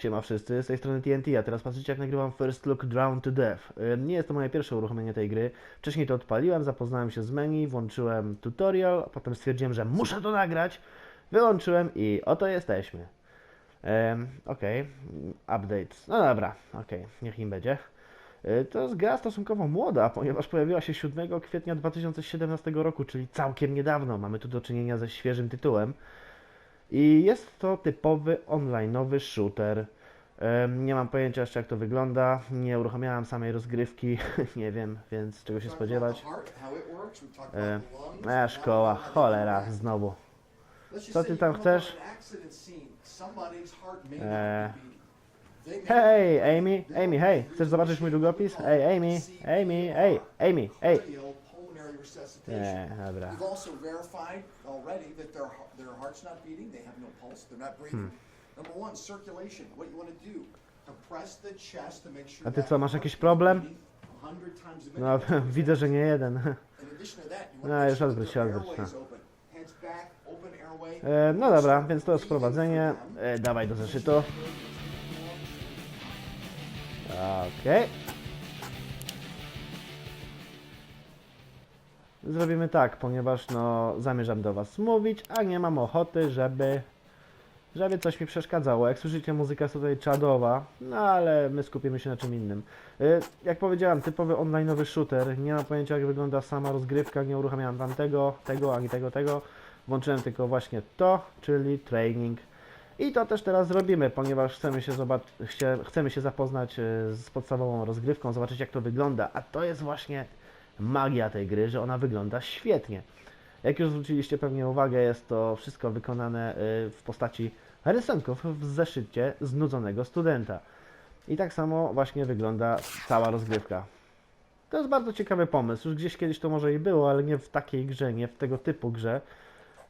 Siema wszyscy, z tej strony TNT, a teraz patrzycie jak nagrywam First Look Drown to Death. Ym, Nie jest to moje pierwsze uruchomienie tej gry. Wcześniej to odpaliłem, zapoznałem się z menu, włączyłem tutorial, a potem stwierdziłem, że muszę to nagrać. Wyłączyłem i oto jesteśmy. Okej, update. No dobra, okej, niech im będzie. Y, To jest gra stosunkowo młoda, ponieważ pojawiła się 7 kwietnia 2017 roku, czyli całkiem niedawno. Mamy tu do czynienia ze świeżym tytułem. I jest to typowy online'owy shooter. Nie mam pojęcia jeszcze jak to wygląda, nie uruchamiałem samej rozgrywki, nie wiem, więc czego się spodziewać. E, szkoła, cholera, znowu. Co ty tam chcesz? E, Hej, Amy, Amy, hej, chcesz zobaczyć mój długopis? Ej, Amy, Amy, ej, Amy, ej. Nie, dobra. We've also verified already that their, their heart's not beating, they have no pulse, they're not breathing. Number one, circulation. What you want to do, compress the chest to make sure A ty co, masz jakiś problem? beating 100 times a No, widzę, że nie jeden. No, już odwróć się, odwróć, is no. E, no dobra, więc to jest wprowadzenie. E, dawaj do zeszytu. Okej. Zrobimy tak, ponieważ no zamierzam do Was mówić, a nie mam ochoty, żeby żeby coś mi przeszkadzało. Jak słyszycie, muzyka jest tutaj czadowa, no ale my skupimy się na czym innym. Y, Jak powiedziałem, typowy online'owy shooter. Nie mam pojęcia jak wygląda sama rozgrywka, nie uruchamiałem tam tego, tego, ani tego, tego. Włączyłem tylko właśnie to, czyli training. I to też teraz zrobimy, ponieważ chcemy się, chcemy się zapoznać y, z podstawową rozgrywką, zobaczyć jak to wygląda. A to jest właśnie magia tej gry, że ona wygląda świetnie. Jak już zwróciliście pewnie uwagę, jest to wszystko wykonane y, w postaci rysunków w zeszycie znudzonego studenta. I tak samo właśnie wygląda cała rozgrywka. To jest bardzo ciekawy pomysł. Już gdzieś kiedyś to może i było, ale nie w takiej grze, nie w tego typu grze.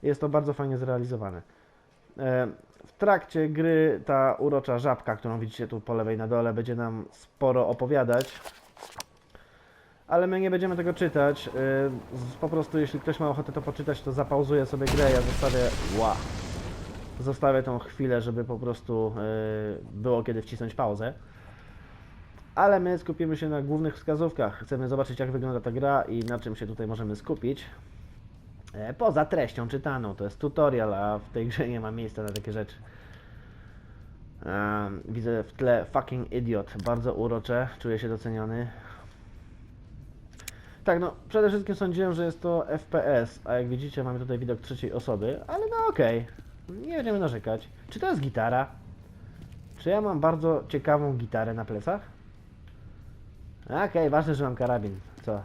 Jest to bardzo fajnie zrealizowane. E, W trakcie gry ta urocza żabka, którą widzicie tu po lewej na dole, będzie nam sporo opowiadać. Ale my nie będziemy tego czytać. y, Po prostu jeśli ktoś ma ochotę to poczytać, to zapauzuje sobie grę. Ja zostawię. Ła. Zostawię tą chwilę, żeby po prostu y, było kiedy wcisnąć pauzę. Ale my skupimy się na głównych wskazówkach. Chcemy zobaczyć, jak wygląda ta gra i na czym się tutaj możemy skupić. E, Poza treścią czytaną, to jest tutorial, a w tej grze nie ma miejsca na takie rzeczy. Widzę w tle fucking idiot, bardzo urocze, czuję się doceniony. Tak, no przede wszystkim sądziłem, że jest to FPS, a jak widzicie mamy tutaj widok trzeciej osoby, ale no okej, nie będziemy narzekać. Czy to jest gitara? Czy ja mam bardzo ciekawą gitarę na plecach? Okej, ważne, że mam karabin. Co?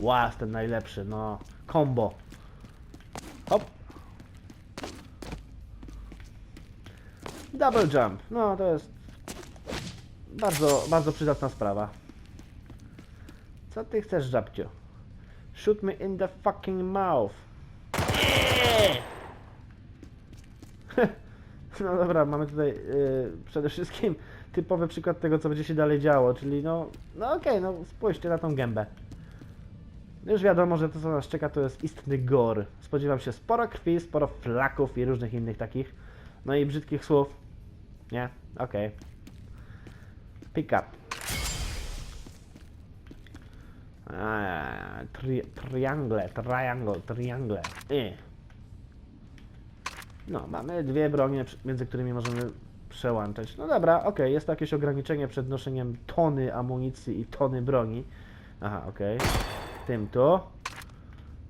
Łas, ten najlepszy, no. Combo. Hop. Double jump. No, to jest bardzo, bardzo przydatna sprawa. Co ty chcesz, żabciu? Shoot me in the fucking mouth. No dobra, mamy tutaj yy, przede wszystkim typowy przykład tego, co będzie się dalej działo, czyli no, no okej, no spójrzcie na tą gębę. Już wiadomo, że to, co nas czeka, to jest istny gore. Spodziewam się sporo krwi, sporo flaków i różnych innych takich, no i brzydkich słów. Nie? Okej. Pick up. Eee, tri triangle, triangle, triangle. Y. No, mamy dwie bronie, między którymi możemy przełączać. No dobra, okej, jest to jakieś ograniczenie przed noszeniem tony amunicji i tony broni. Aha, okej. Tym tu.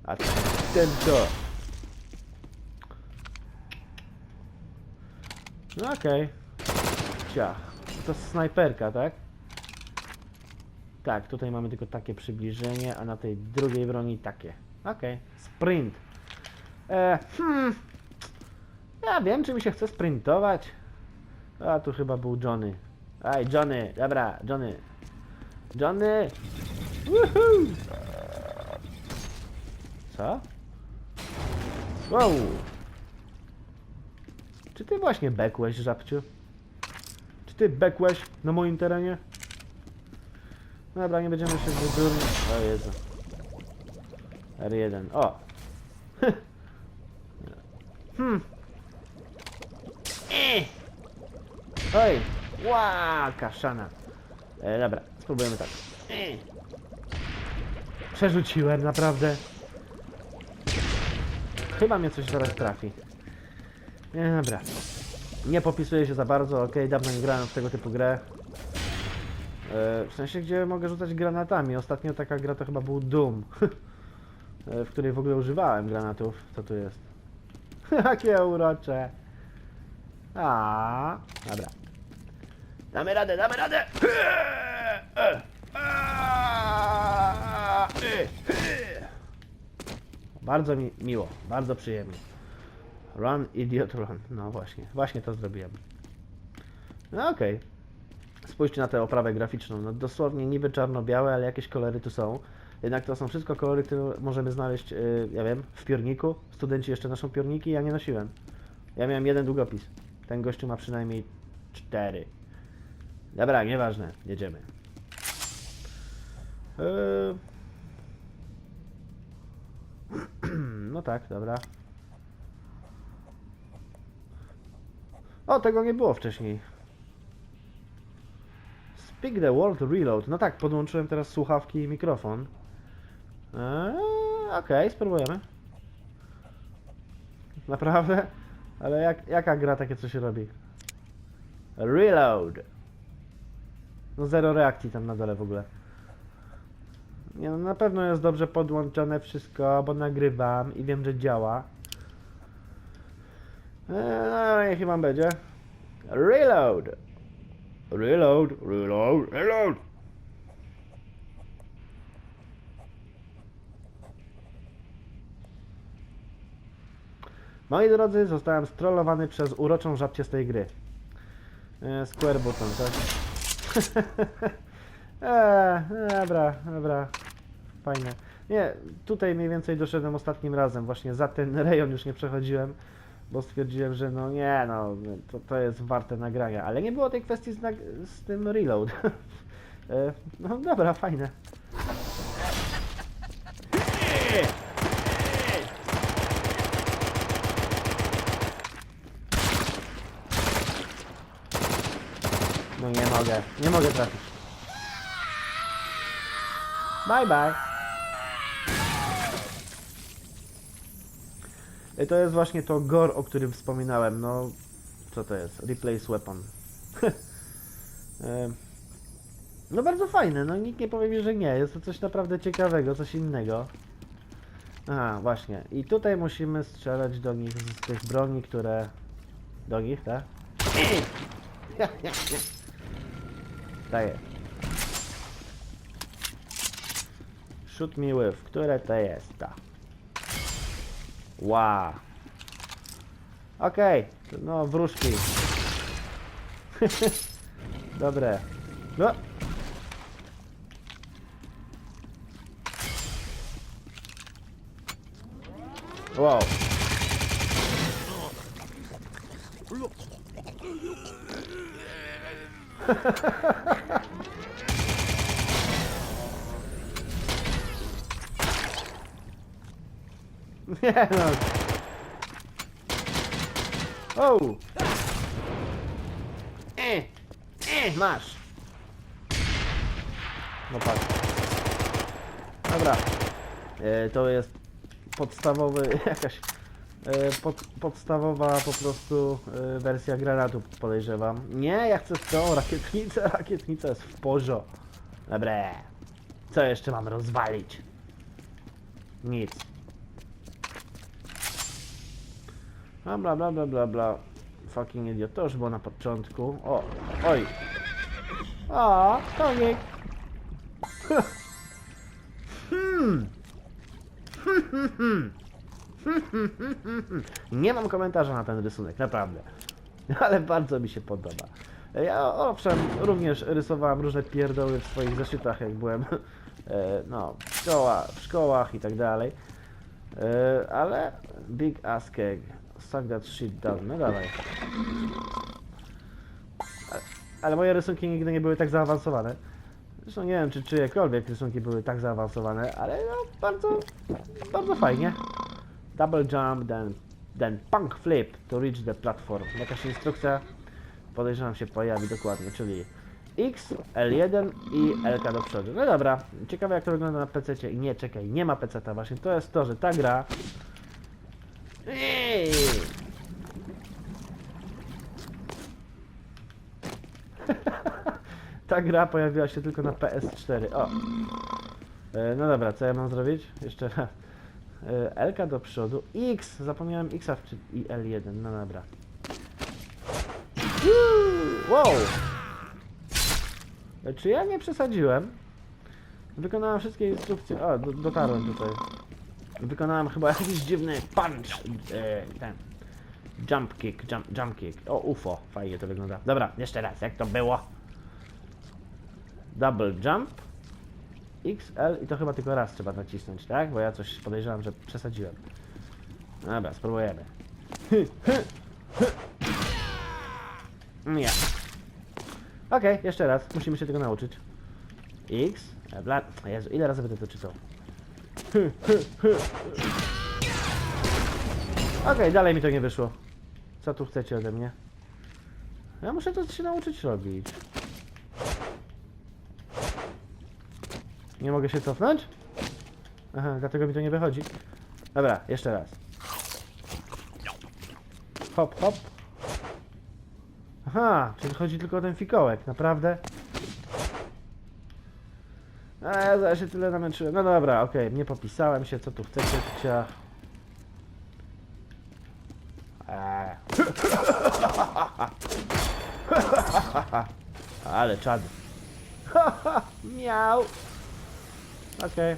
A tym tu. No okej. Ciach. To snajperka, tak? Tak, tutaj mamy tylko takie przybliżenie, a na tej drugiej broni takie. Okej. Sprint. E, hmm. Ja wiem, czy mi się chce sprintować. A tu chyba był Johnny. Aj, Johnny, dobra, Johnny. Johnny! Woohoo! Co? Wow! Czy ty właśnie bekłeś, żabciu? Czy ty bekłeś na moim terenie? Dobra, nie będziemy się wydurnić. O Jezu. R1. O! Hmm. Eh. Oj! Ła, kaszana. E, dobra, spróbujemy tak. E. Przerzuciłem, naprawdę. Chyba mnie coś zaraz trafi. Nie, dobra. Nie popisuję się za bardzo, ok, dawno nie grałem w tego typu grę. E, w sensie, gdzie mogę rzucać granatami. Ostatnio taka gra to chyba był Doom. e, w której w ogóle używałem granatów. Co tu jest? Jakie urocze. A, dobra. Damy radę, damy radę! Bardzo mi miło, bardzo przyjemnie. Run, idiot, run. No właśnie, właśnie to zrobiłem. No okej. Spójrzcie na tę oprawę graficzną. No dosłownie niby czarno-białe, ale jakieś kolory tu są. Jednak to są wszystko kolory, które możemy znaleźć, yy, ja wiem, w piórniku. Studenci jeszcze noszą piórniki, ja nie nosiłem. Ja miałem jeden długopis. Ten gościu ma przynajmniej cztery. Dobra, nieważne, jedziemy. Yy... No tak, dobra. O, tego nie było wcześniej. Speak the word reload. No tak, podłączyłem teraz słuchawki i mikrofon. Eee, Okej, spróbujemy. Naprawdę? Ale jak, jaka gra takie coś robi? Reload. No zero reakcji tam na dole w ogóle. Nie no, na pewno jest dobrze podłączone wszystko, bo nagrywam i wiem, że działa. Eee, no niech chyba będzie. Reload. Reload, reload, reload. Moi drodzy, zostałem strollowany przez uroczą żabcię z tej gry. E, Square button, tak? eee, dobra, dobra. Fajnie. Nie, tutaj mniej więcej doszedłem ostatnim razem. Właśnie za ten rejon już nie przechodziłem, bo stwierdziłem, że no nie, no to, to jest warte nagrania. Ale nie było tej kwestii z, z tym reload. e, no dobra, fajne. No nie mogę, nie mogę trafić. Bye bye. To jest właśnie to gore, o którym wspominałem. No, co to jest? Replace weapon. Em, no bardzo fajne, no nikt nie powie mi, że nie. Jest to coś naprawdę ciekawego, coś innego. Aha, właśnie. I tutaj musimy strzelać do nich z tych broni, które... Do nich, tak? Jest. Shoot me with. Które to jest ta? Wow. Okej, no wróżki. Dobre. No. Wow. Nie no. O! E, e, masz. No patrz. Dobra. E, to jest podstawowy, jakaś e, pod, podstawowa po prostu e, wersja granatu podejrzewam. Nie, ja chcę tą rakietnicę, rakietnica jest w porzo. Dobre. Co jeszcze mam rozwalić? Nic. Bla bla bla bla bla bla. Fucking idiot. To już było na początku. O, oj. O, konik. Hmm. Nie mam komentarza na ten rysunek, naprawdę. Ale bardzo mi się podoba. Ja owszem, również rysowałem różne pierdoły w swoich zeszytach, jak byłem e, no, w, szkoła, w szkołach i tak dalej. E, Ale Big Ass Keg, that shit down, no dawaj. Ale- moje rysunki nigdy nie były tak zaawansowane. Zresztą nie wiem, czy czyjekolwiek rysunki były tak zaawansowane, ale no, bardzo, bardzo fajnie. Double jump, then, then punk flip to reach the platform. Jakaś instrukcja podejrzewam się pojawi dokładnie, czyli X, L1 i LK do przodu. No dobra, ciekawe jak to wygląda na PC. I nie, czekaj, nie ma PC, właśnie to jest to, że ta gra. Ej! Ta gra pojawiła się tylko na PS4. O! E, No dobra, co ja mam zrobić? Jeszcze raz. E, do przodu. X! Zapomniałem X i L1. No dobra. Uuu, Wow! E, Czy ja nie przesadziłem? Wykonałem wszystkie instrukcje. O, do, dotarłem tutaj. Wykonałem chyba jakiś dziwny punch. E, ten. Jump kick, jump, jump kick. O, UFO. Fajnie to wygląda. Dobra, jeszcze raz, jak to było? Double jump. XL i to chyba tylko raz trzeba nacisnąć, tak? Bo ja coś podejrzewam, że przesadziłem. Dobra, spróbujemy. Nie. Okej, jeszcze raz. Musimy się tego nauczyć. X. Bla... Jezu, ile razy będę to czytał? Okej, dalej mi to nie wyszło. Co tu chcecie ode mnie? Ja muszę to się nauczyć robić. Nie mogę się cofnąć? Aha, dlatego mi to nie wychodzi. Dobra, jeszcze raz. Hop, hop. Aha, czyli chodzi tylko o ten fikołek, naprawdę? A ja zaraz się tyle namęczyłem. No dobra, okej, nie popisałem się, co tu chcecie. Eee. Ale czad. Miał. Okej.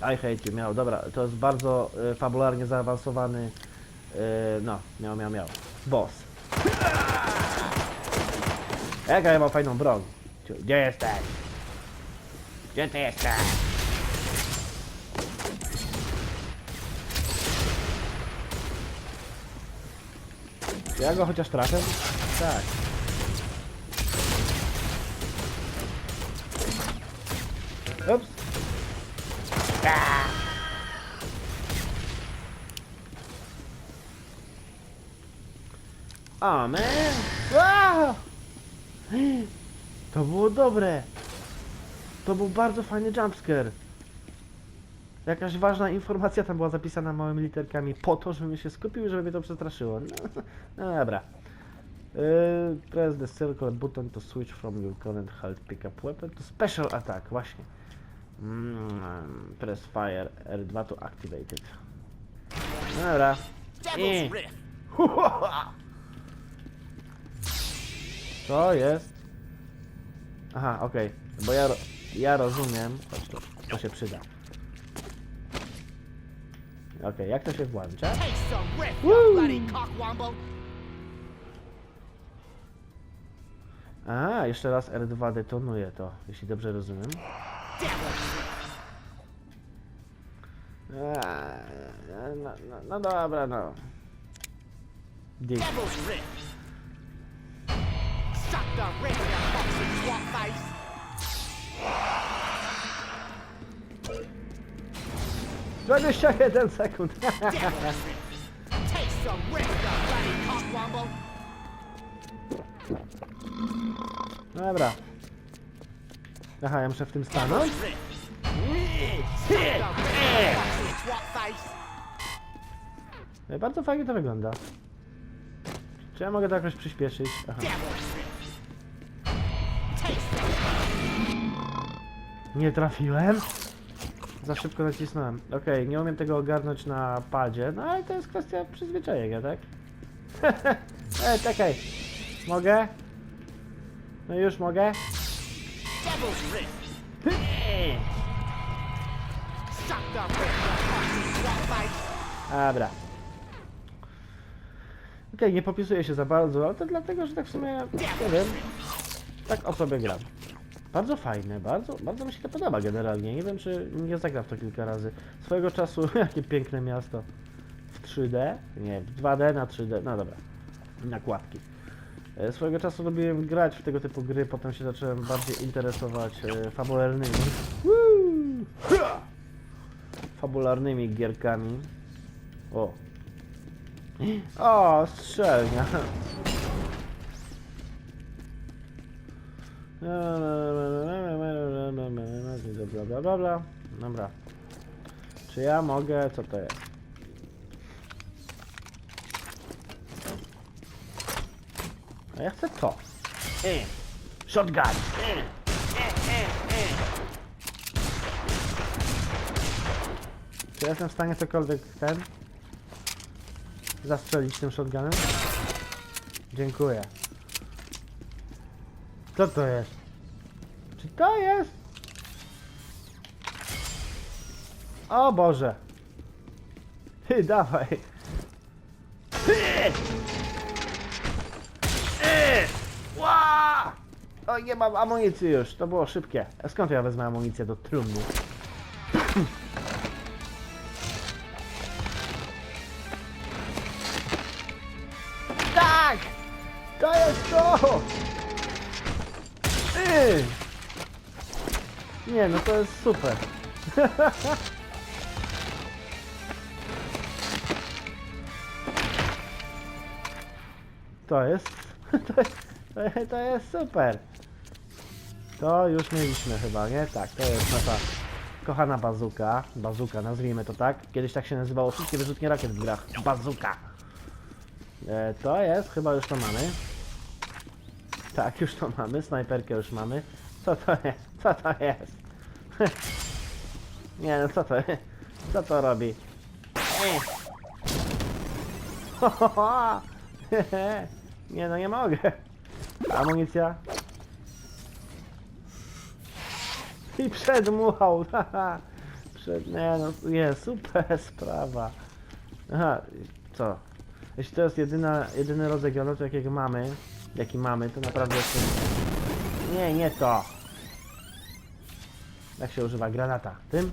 I hate you, miał. Dobra, to jest bardzo y, fabularnie zaawansowany. Y, no, miał, miał, miał. Boss. Jaka ja mam fajną broń. Gdzie jesteś? Gdzie ty jesteś? Ja go chociaż trafię? Tak. Wow! To było dobre! To był bardzo fajny jumpscare. Jakaś ważna informacja tam była zapisana małymi literkami po to, żebym się skupił i żeby mnie to przestraszyło. No, no dobra. Yy, press the circle button to switch from your current held pickup weapon to special attack. Właśnie. Mm, press fire R2 to activate it. No dobra. I-. Co jest? Aha, okej. Bo ja, ja rozumiem. Chodź tu, to się przyda. Okej, jak to się włącza? Woo. A, jeszcze raz R2 detonuje to, jeśli dobrze rozumiem. No, no, no dobra, no. Dig. Face. 21 sekund. Take some you bloody cockwomble. Dobra. Aha, ja muszę w tym stanąć? Suck you fucking face. E, Bardzo fajnie to wygląda. Czy ja mogę to jakoś przyspieszyć? Aha. Nie trafiłem? Za szybko nacisnąłem. Okej, nie umiem tego ogarnąć na padzie, no ale to jest kwestia przyzwyczajenia, tak? e, czekaj. Mogę? No już mogę? Dobra. Okej, nie popisuję się za bardzo, ale to dlatego, że tak w sumie, nie wiem, tak o sobie gram. Bardzo fajne, bardzo, bardzo mi się to podoba generalnie. Nie wiem, czy nie zagram w to kilka razy. Swojego czasu, jakie piękne miasto. W 3D? Nie, w 2D na 3D, no dobra. Nakładki. E, Swojego czasu lubiłem grać w tego typu gry, potem się zacząłem bardziej interesować e, fabularnymi. Fabularnymi gierkami. O. O, strzelnia. Bla, bla, bla, bla. Dobra. Czy ja mogę... Co to jest? A ja chcę to. Shotgun. Czy ja jestem w stanie cokolwiek ten... Zastrzelić tym shotgunem? Dziękuję. Co to jest? Czy to jest? O Boże. Ty, dawaj. Ty! Ty! O, nie mam amunicji już. To było szybkie. A skąd ja wezmę amunicję do trumny? To jest super. To jest, to jest, to jest, super. To już mieliśmy chyba, nie? Tak, to jest nasza kochana bazuka. Bazuka, nazwijmy to tak. Kiedyś tak się nazywało wszystkie wyrzutnie rakiet w grach. Bazuka. E, to jest, chyba już to mamy. Tak, już to mamy. Snajperkę już mamy. Co to jest? Co to jest? Nie no, co to Co to robi? Ej. Nie no, nie mogę. Amunicja. I przedmuchał. Przed... Nie no, jest super sprawa. Aha, co? Jeśli to jest jedyna, jedyny rodzaj granatu, jakiego mamy, jaki mamy, to naprawdę. Nie, nie to. Jak się używa granata? Tym?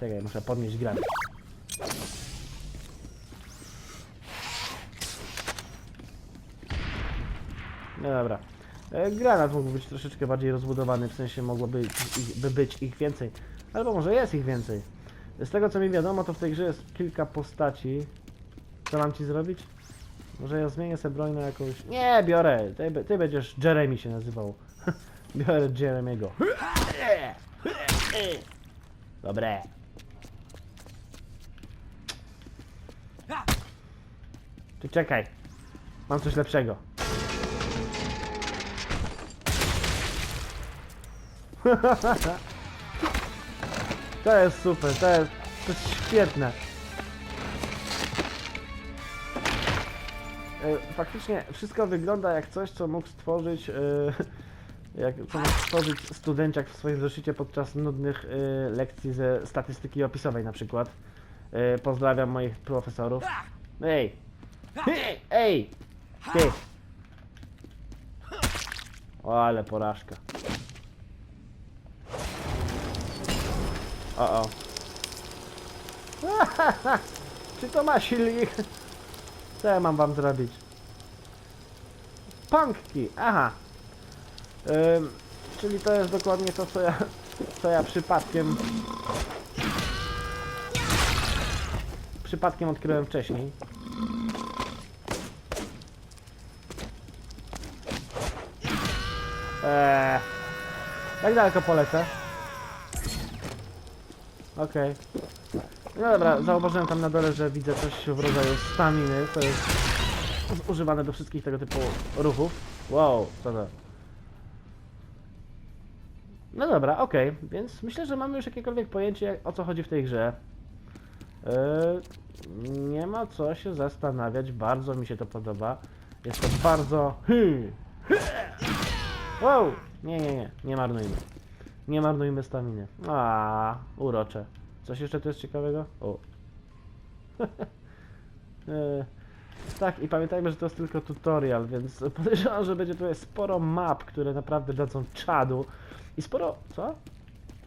Czekaj, muszę podnieść granat. No dobra. E, Granat mógł być troszeczkę bardziej rozbudowany, w sensie mogłoby ich, by być ich więcej. Albo może jest ich więcej. Z tego co mi wiadomo, to w tej grze jest kilka postaci. Co mam ci zrobić? Może ja zmienię sobie broń na jakąś... Nie, biorę! Ty, ty będziesz... Jeremy się nazywał. Biorę Jeremiego. Dobre. Ty czekaj. Mam coś lepszego. To jest super, to jest, to jest świetne. E, Faktycznie wszystko wygląda jak coś, co mógł stworzyć, e, jak, co mógł stworzyć studenciak w swoim zeszycie podczas nudnych e, lekcji ze statystyki opisowej na przykład. E, Pozdrawiam moich profesorów. Ej! Ej! Ej! Ty! O, ale porażka. O, o. Czy to ma silnik? Co ja mam wam zrobić? Punkki, aha. Czyli to jest dokładnie to, co ja, co ja przypadkiem... Przypadkiem odkryłem wcześniej. Eee, jak daleko polecę? Okej. No dobra, zauważyłem tam na dole, że widzę coś w rodzaju staminy, co jest używane do wszystkich tego typu ruchów. Wow, co to? No dobra, okej, więc myślę, że mamy już jakiekolwiek pojęcie o co chodzi w tej grze. Yy, nie ma co się zastanawiać, bardzo mi się to podoba. Jest to bardzo... Wow! Nie, nie, nie, nie marnujmy. Nie marnujmy staminy. A, urocze. Coś jeszcze tu jest ciekawego? O. E, tak, i pamiętajmy, że to jest tylko tutorial, więc podejrzewam, że będzie tutaj sporo map, które naprawdę dadzą czadu. I sporo... co?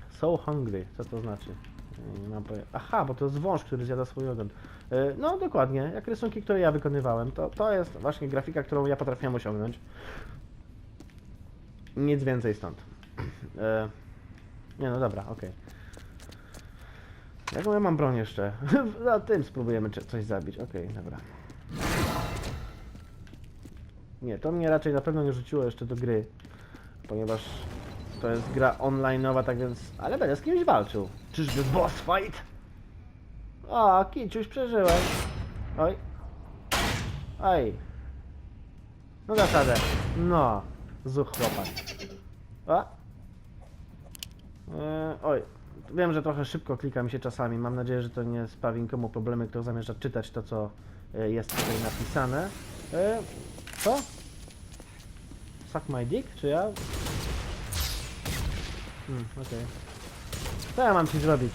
So hungry. Co to znaczy? Nie mam pojęcia. Aha, bo to jest wąż, który zjada swój ogon. E, No, dokładnie. Jak rysunki, które ja wykonywałem. To, to jest właśnie grafika, którą ja potrafiłem osiągnąć. Nic więcej stąd. E, nie no dobra, okej. Jaką ja mam broń jeszcze? Na tym spróbujemy coś zabić. Okej, dobra. Nie, to mnie raczej na pewno nie rzuciło jeszcze do gry. Ponieważ to jest gra online'owa, tak więc... Ale będę z kimś walczył. Czyżby boss fight? O, Kiciuś, przeżyłeś. Oj. Oj. No zasadę. No. Zuch chłopak. O. E, oj. Wiem, że trochę szybko klika mi się czasami. Mam nadzieję, że to nie sprawi nikomu problemy, kto zamierza czytać to, co e, jest tutaj napisane. E, co? Suck my dick? Czy ja? Hmm, okej. Co ja mam ci zrobić?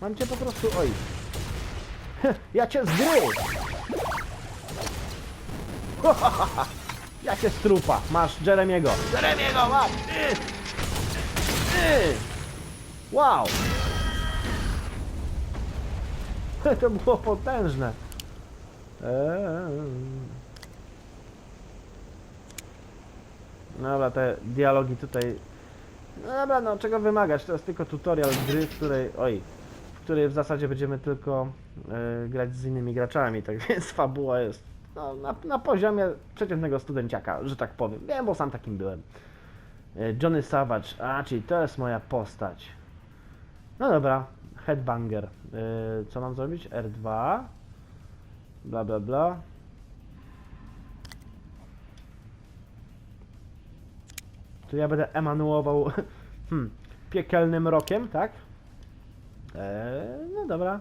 Mam cię po prostu... Oj. ja cię z gry! ja cię strupa. Masz Jeremiego. Jeremiego, masz! Wow! to było potężne. Eee. Dobra, te dialogi tutaj... No dobra, no czego wymagać? To jest tylko tutorial gry, w której... Oj, w której w zasadzie będziemy tylko e, grać z innymi graczami, tak więc fabuła jest no, na, na poziomie przeciętnego studenciaka, że tak powiem. Wiem, bo sam takim byłem. E, Johnny Savage, a czyli to jest moja postać. No dobra, Headbanger. E, co mam zrobić? R2. Bla bla bla. Tu ja będę emanuował hmm, piekielnym rokiem, tak? Eee, no dobra.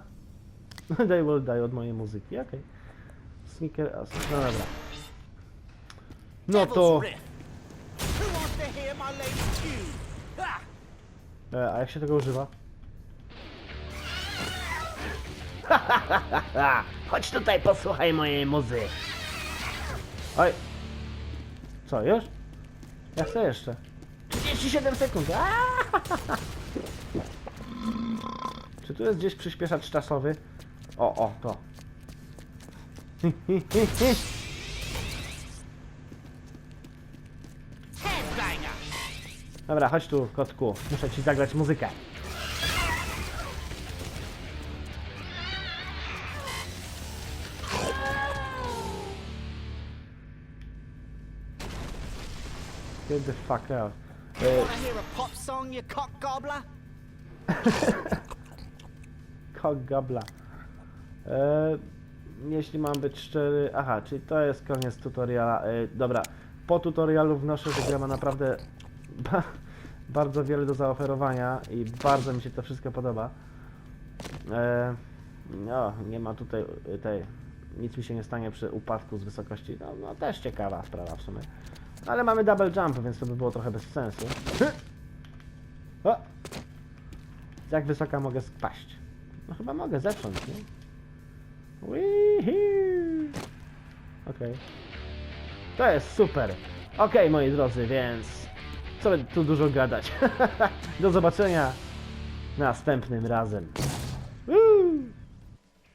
They will die od mojej muzyki, okej. Sneaker, as- no dobra. No to... Devil's Riff. Who wants to hear my latest tune? Ah! E, a jak się tego używa? Chodź tutaj, posłuchaj mojej muzy. Oj. Co, już? Ja chcę jeszcze. 37 sekund. Czy tu jest gdzieś przyspieszacz czasowy? O, o, to. Dobra, chodź tu, kotku. Muszę ci zagrać muzykę. Get the fuck out. Wanna hear a pop song, you cock gobbler? Gabla. E, jeśli mam być szczery... Aha, czyli to jest koniec tutoriala. E, dobra, po tutorialu wnoszę, że gra ma naprawdę ba bardzo wiele do zaoferowania i bardzo mi się to wszystko podoba. E, no, nie ma tutaj e, tej... Nic mi się nie stanie przy upadku z wysokości. No, no też ciekawa sprawa w sumie. Ale mamy double jump, więc to by było trochę bez sensu. O! Jak wysoka mogę spaść? No chyba mogę zacząć, nie? Okej. To jest super. Okej, moi drodzy, więc co by tu dużo gadać. Do zobaczenia następnym razem.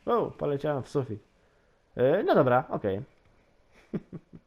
O, poleciałem w sufit. E, no dobra, okej.